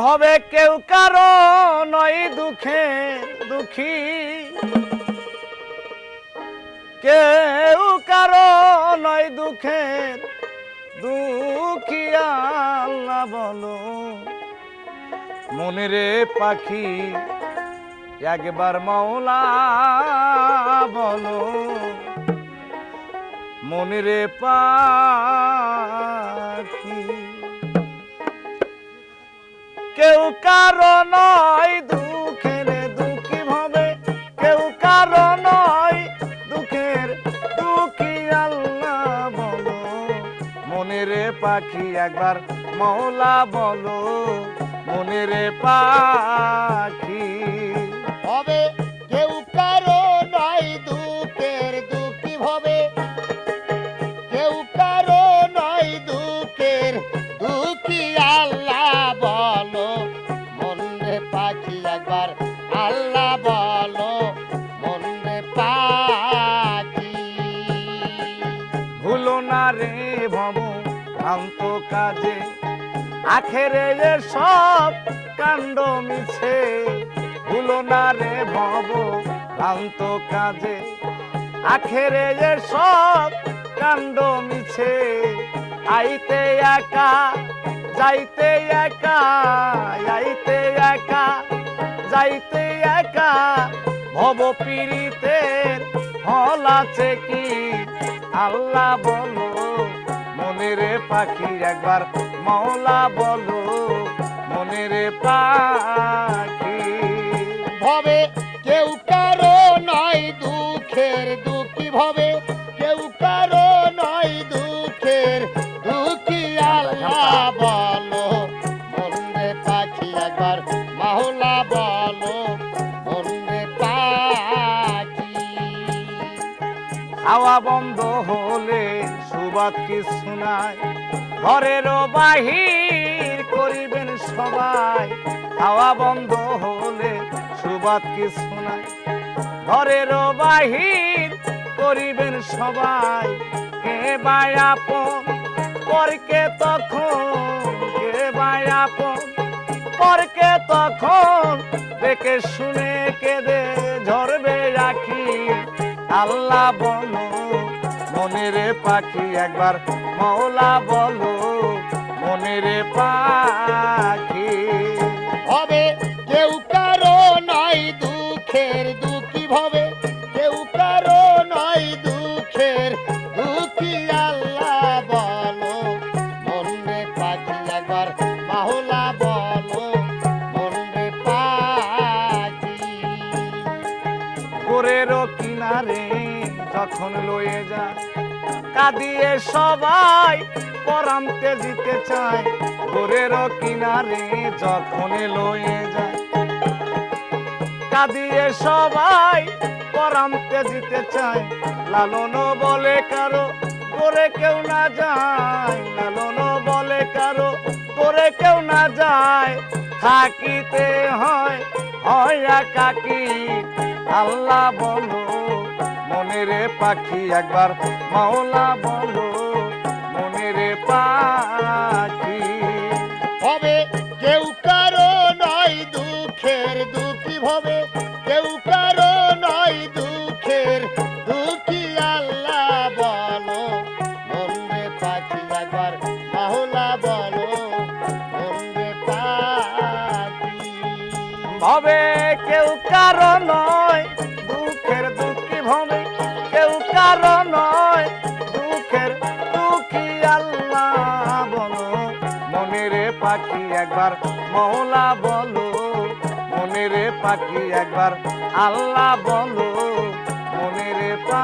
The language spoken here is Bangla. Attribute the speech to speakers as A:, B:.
A: ভবে কেউ কারও নয় দুঃখে দুঃখী। কেউ কারও নয় দুঃখী আল্লাহ বলো। মনেরে পাখি একবার মাওলা বলো। মনেরে পাখি কেউ কারও দুঃখের, দুঃখী ভাবে। কেউ কারও নয় দুঃখের দুঃখী আল্লাহ বলো। মনের পাখি একবার মৌলা বলো। মনের পাখি
B: মনে পাখি একবার আল্লাহ বলো, মনে পাখি
A: ভুলো না রে ভব ভ্রান্ত কাজে। আখেরে যে সব কাণ্ড মিছে। ভুলো না রে ভব ভ্রান্ত কাজে। আখেরে যে সব কাণ্ড মিছে। আইতে একা, যাইতে একা, আইতে একা, যাইতে একা। ভব পীড়িতের ফল আছে কি? আল্লাহ বলো, মনেরে পাখি একবার মৌলা বলো। হাওয়া বন্ধ হলে সুবাদ কি শোনায় ঘরেরও বাহির করিবেন সবাই। হাওয়া বন্ধ হলে সুবাদ কি শোনায় ঘরেরও বাহির করিবেন সবাই। কে বায়াপন পরকে তখন কে বায়াপন পরকে তখন দেখে শুনে কেঁদে ঝরবে রাখি আল্লাহ বলো মনেরে পাখি একবার মৌলা বলো মনেরে পাখি।
B: হবে কেউ কারও নয় দুঃখের দুঃখী ভবে কেউ কারও নয় দুঃখের দুঃখী আল্লাহ বলো। মনে পাখি একবার মাহলা বলো মনে পাখি।
A: গোরেরও কিনারে যখন লয়ে যায়, কাঁদিয়ে সবাই পরামতে দিতে চায়। গোরেরও কিনারে যখন লয়ে যায়, কাঁদিয়ে সবাই পরামতে দিতে চায়। লালন বলে কারও করে কেউ না যায়। লালন বলে কারও করে কেউ না যায়। থাকিতে হয় হয় একাকি। আল্লাহ বলো মনেরে পাখি একবার মাওলা বলো মনেরে পাখি।
B: হবে কেউ কারও নয় দুঃখের দুঃখী ভবে কেউ কারও নয় দুঃখের দুঃখী আল্লাহ বলো মনে পাখি একবার মাহলা বলো মনে পাখি।
A: ভবে কেউ কারও নয় দুঃখের দুঃখী ভবে কেউ কারও নয়, দুঃখের দুঃখী আল্লাহ বলো। মনেরে পাখি একবার মৌলা বলো। মনেরে পাখি একবার, আল্লাহ বলো। মনেরে পা